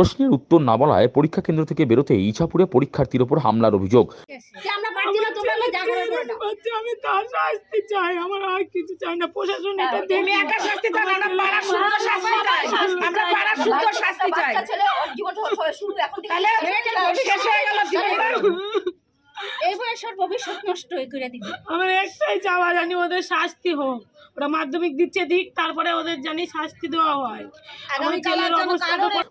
প্রশ্নের উত্তর না বলায় পরীক্ষা কেন্দ্র থেকে বেরোতে ইছাপুরে পরীক্ষার্থীর ওপর হামলার অভিযোগ যে আমরা পারছি না তোমরা আমরা যা করে করে নাও। বাচ্চা আমি তার শাস্তি চাই আমার আর কিছু চাই না প্রশাসন এটা দেখে তুমি শাস্তি চাও না, আমরা শুদ্ধ শাস্তি চাই। আমরা পাড়ার শুদ্ধ শাস্তি চাই। ছেলে জীবন সব- শুরু এখন থেকে শেষ হয়ে গেল জীবনটা। এই বয়স ভবিষ্যৎ নষ্ট করে দিবে আমার একটাই চাওয়া জানি ওদের শাস্তি হোক ওরা মাধ্যমিক দিচ্ছে দিক তারপরে ওদের জানি শাস্তি দেওয়া হয়।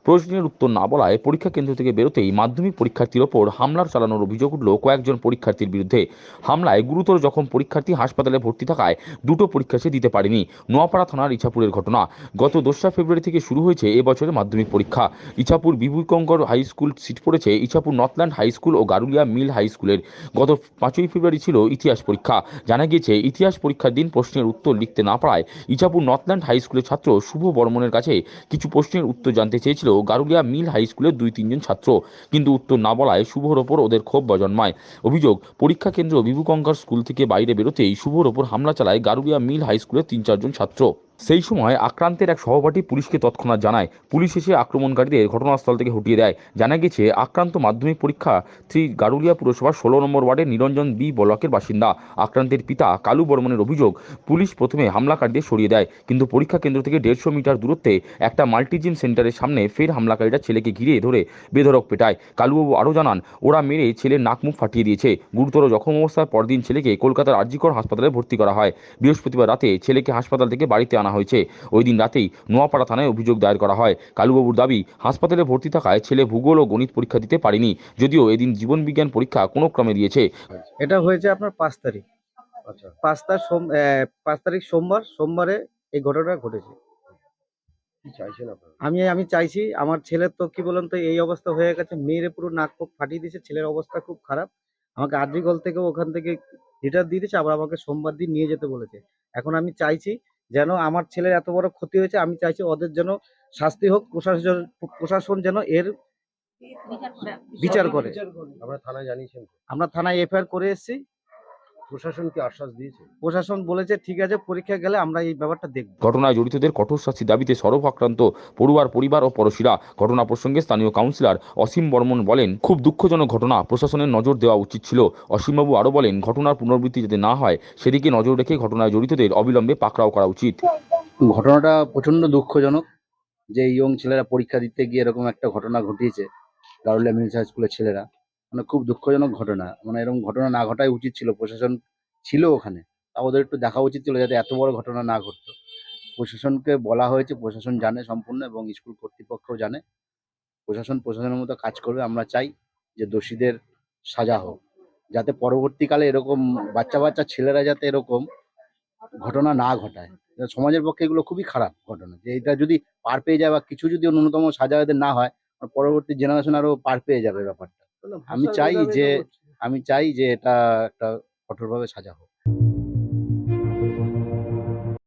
প্রশ্নের উত্তর না বলায় পরীক্ষা কেন্দ্র থেকে বেরোতেই মাধ্যমিক পরীক্ষার্থীর ওপর হামলার চালানোর অভিযোগ উঠল কয়েকজন পরীক্ষার্থীর বিরুদ্ধে। হামলায় গুরুতর জখম পরীক্ষার্থী হাসপাতালে ভর্তি থাকায় দুটো পরীক্ষা সে দিতে পারেনি। নোয়াপাড়া থানার ইছাপুরের ঘটনা। গত দোসরা ফেব্রুয়ারি থেকে শুরু হয়েছে এবছরের মাধ্যমিক পরীক্ষা। Ichhapur Bibhutikankar high school seat পড়েছে। ইছাপুর নর্থল্যান্ড হাই স্কুল ও গারুলিয়া মিল হাই স্কুলের। গত পাঁচই ফেব্রুয়ারি ছিল ইতিহাস পরীক্ষা। জানা গিয়েছে ইতিহাস পরীক্ষার দিন প্রশ্নের উত্তর লিখতে না পারায় ইছাপুর নর্থল্যান্ড হাই স্কুলের ছাত্র শুভ বর্মনের কাছে কিছু প্রশ্নের উত্তর জানতে চেয়েছিল গারুলিয়া মিল হাই স্কুলের দুই তিনজন ছাত্র। কিন্তু উত্তর না বলায় শুভর ওপর ওদের ক্ষোভ বজন্মায় অভিযোগ, পরীক্ষা কেন্দ্র বিভুকঙ্কার স্কুল থেকে বাইরে বেরোতেই শুভর ওপর হামলা চালায় গারুলিয়া মিল হাই স্কুলের তিন চারজন ছাত্র। সেই সময় আক্রান্তের এক সহপাঠী পুলিশকে তৎক্ষণাৎ জানায়। পুলিশ এসে আক্রমণকারীদের ঘটনাস্থল থেকে হটিয়ে দেয়। জানা গেছে, আক্রান্ত মাধ্যমিক পরীক্ষা শ্রী গারুলিয়া পুরসভার ষোলো নম্বর ওয়ার্ডের নিরঞ্জন বি ব্লকের বাসিন্দা। আক্রান্তের পিতা কালু বর্মনের অভিযোগ, পুলিশ প্রথমে হামলাকারীদের সরিয়ে দেয়, কিন্তু পরীক্ষা কেন্দ্র থেকে দেড়শো মিটার দূরত্বে একটা মাল্টিজিম সেন্টারের সামনে ফের হামলাকারীরা ছেলেকে ঘিরে ধরে বেধরক পেটায়। কালুবাবু আরও জানান, ওরা মেরে ছেলের নাক মুখ ফাটিয়ে দিয়েছে। গুরুতর জখম অবস্থায় পরদিন ছেলেকে কলকাতার আরজিকর হাসপাতালে ভর্তি করা হয়। বৃহস্পতিবার রাতে ছেলেকে হাসপাতাল থেকে বাড়িতে আনা হয়েছে। ওই দিন রাতেই নোয়াপাড়া থানায় অভিযোগ দায়ের করা হয়। কালুবাবুর দাবি হাসপাতালে ভর্তি থাকায় ছেলে ভূগোল ও গণিত পরীক্ষা দিতে পারেনি। যদিও এদিন জীবন বিজ্ঞান পরীক্ষা কোনো ক্রমে দিয়েছে। এটা হয়েছে আপনার পাঁচ তারিখ। আচ্ছা। পাঁচ তারিখ সোম পাঁচ তারিখ সোমবার সোমবারে এই ঘটনাটা ঘটেছে। আমি আমি চাইছি আমার ছেলের তো কি বলেন তো এই অবস্থা হয়ে গেছে মেয়েরে পুরো নাক মুখ ফাটিয়ে দিয়েছে ছেলের অবস্থা খুব খারাপ। আমাকে আদ্রিগল থেকে ওখান থেকে লিটার দিয়ে দিয়েছে আবার আমাকে সোমবার দিন নিয়ে যেতে বলেছে। এখন আমি চাইছি যেন আমার ছেলের এত বড় ক্ষতি হয়েছে আমি চাইছি ওদের যেন শাস্তি হোক প্রশাসন প্রশাসন যেন এর বিচার করে। আমরা থানায় জানিয়েছেন। আমরা থানায় এফআইআর করে এসেছি। প্রশাসন কি আশ্বাস দিয়েছে। প্রশাসন বলেছে ঠিক আছে পরীক্ষা গেলে আমরা এই ব্যাপারটা দেখব। ঘটনায় জড়িতদের কঠোর শাস্তি দাবিতে সরব আক্রান্ত পড়ুয়ার পরিবার ও পড়শিরা ঘটনা প্রসঙ্গে স্থানীয় কাউন্সিলর অসীম বর্মন বলেন খুব দুঃখজনক ঘটনা প্রশাসনের নজর দেওয়া উচিত ছিল। অসীমবাবু আরও বলেন ঘটনার পুনরাবৃত্তি যাতে না হয় সেদিকে নজর রেখে ঘটনায় জড়িতদের অবিলম্বে পাকড়াও করা উচিত। ঘটনাটা প্রচণ্ড দুঃখজনক যে ইয়ং ছেলেরা পরীক্ষা দিতে গিয়ে এরকম একটা ঘটনা ঘটিয়েছে গারুলিয়া হাই স্কুলের ছেলেরা। মানে খুব দুঃখজনক ঘটনা। মানে এরকম ঘটনা না ঘটাই উচিত ছিল, প্রশাসন ছিল ওখানে। তা ওদের একটু দেখা উচিত ছিল যাতে এত বড় ঘটনা না ঘটতো। প্রশাসনকে বলা হয়েছে, প্রশাসন জানে সম্পূর্ণ এবং স্কুল কর্তৃপক্ষও জানে। প্রশাসন প্রশাসনের মতো কাজ করবে, আমরা চাই যে দোষীদের সাজা হোক। যাতে পরবর্তীকালে এরকম বাচ্চা বাচ্চা ছেলেরা যাতে এরকম ঘটনা না ঘটায়। সমাজের পক্ষে এগুলো খুবই খারাপ ঘটনা। যে এটা যদি পার পেয়ে যায় বা কিছু যদি ন্যূনতম সাজা এদের না হয়, পরবর্তী জেনারেশন আরও পার পেয়ে যাবে ব্যাপারটা। আমি চাই যে আমি চাই যে এটা একটা কঠোরভাবে সাজা হোক।